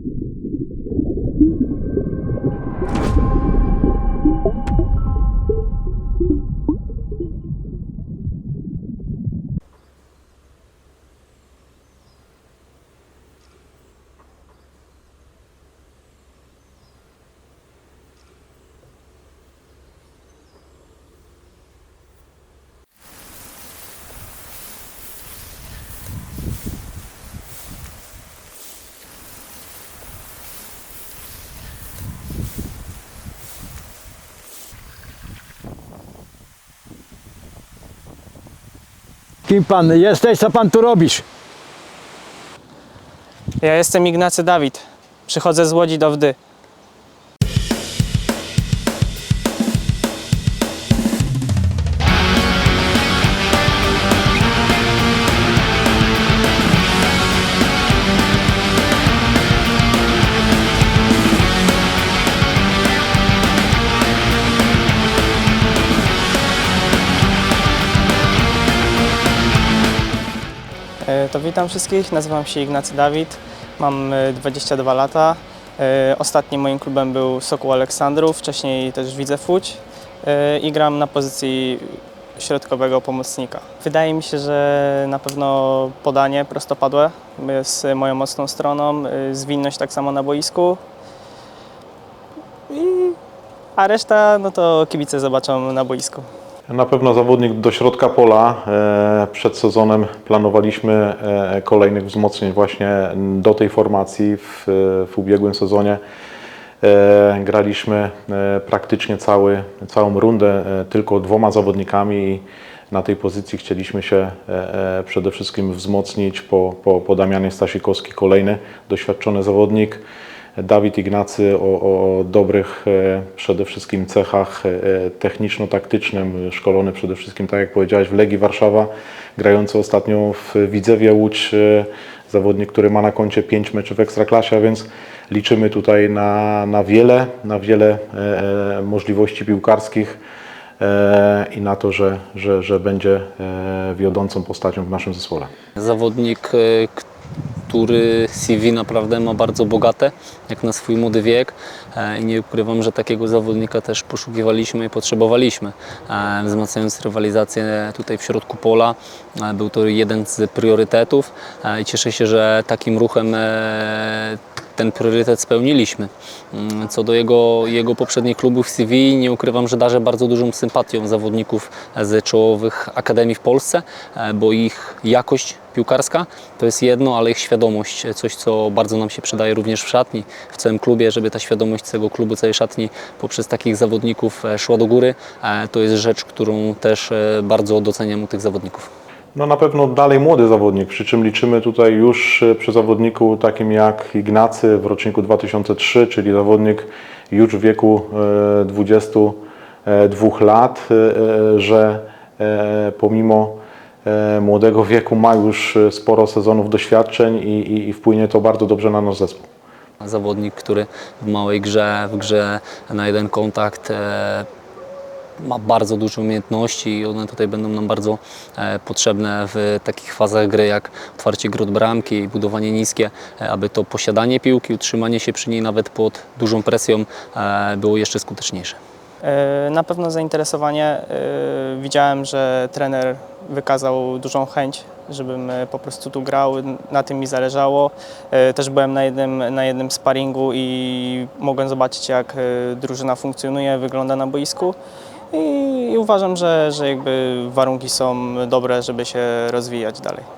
you Kim pan jesteś, co pan tu robisz? Ja jestem Ignacy Dawid. Przychodzę z Łodzi do Wdy. To witam wszystkich, nazywam się Ignacy Dawid, mam e, 22 lata. E, Ostatnim moim klubem był Sokół Aleksandrów, wcześniej też Widzew Łódź e, i gram na pozycji środkowego pomocnika. Wydaje mi się, że na pewno podanie prostopadłe jest moją mocną stroną, e, zwinność tak samo na boisku. I, a reszta, no to kibice zobaczą na boisku. Na pewno zawodnik do środka pola. E, Przed sezonem planowaliśmy e, kolejnych wzmocnień właśnie do tej formacji w, w ubiegłym sezonie. E, Graliśmy praktycznie cały, całą rundę tylko dwoma zawodnikami i na tej pozycji chcieliśmy się przede wszystkim wzmocnić po, po, po Damianie Stasikowski, kolejny doświadczony zawodnik. Dawid Ignacy o, o dobrych e, przede wszystkim cechach e, techniczno-taktycznym, szkolony przede wszystkim, tak jak powiedziałeś, w Legii Warszawa, grający ostatnio w Widzewie Łódź, e, zawodnik, który ma na koncie 5 meczów w Ekstraklasie, a więc liczymy tutaj na, na wiele, na wiele możliwości piłkarskich i na to, że, że, że będzie wiodącą postacią w naszym zespole. Zawodnik, który CV naprawdę ma bardzo bogate, jak na swój młody wiek. E, I nie ukrywam, że takiego zawodnika też poszukiwaliśmy i potrzebowaliśmy, e, wzmacniając rywalizację tutaj w środku pola. E, Był to jeden z priorytetów i cieszę się, że takim ruchem ten priorytet spełniliśmy. Mm, Co do jego, jego poprzednich klubów CV, nie ukrywam, że darzę bardzo dużą sympatią zawodników z czołowych akademii w Polsce, e, bo ich jakość piłkarska to jest jedno, ale ich świadomość, e, coś co bardzo nam się przydaje również w szatni, w całym klubie, żeby ta świadomość całego klubu, całej szatni poprzez takich zawodników e, szła do góry, to jest rzecz, którą też bardzo doceniam u tych zawodników. No na pewno dalej młody zawodnik, przy czym liczymy tutaj już e, przy zawodniku takim jak Ignacy w roczniku 2003, czyli zawodnik już w wieku e, 22 lat, e, e, że e, pomimo młodego wieku ma już sporo sezonów doświadczeń i, i, i wpłynie to bardzo dobrze na nasz zespół. Zawodnik, który w małej grze, w grze na jeden kontakt ma bardzo dużo umiejętności i one tutaj będą nam bardzo e, potrzebne w takich fazach gry jak otwarcie gry od bramki i budowanie niskie, e, aby to posiadanie piłki, utrzymanie się przy niej nawet pod dużą presją e, było jeszcze skuteczniejsze. Na pewno zainteresowanie. Widziałem, że trener wykazał dużą chęć, żebym po prostu tu grał. Na tym mi zależało. Też byłem na jednym, na jednym sparingu i mogłem zobaczyć, jak drużyna funkcjonuje, wygląda na boisku. I, uważam, że, że jakby warunki są dobre, żeby się rozwijać dalej.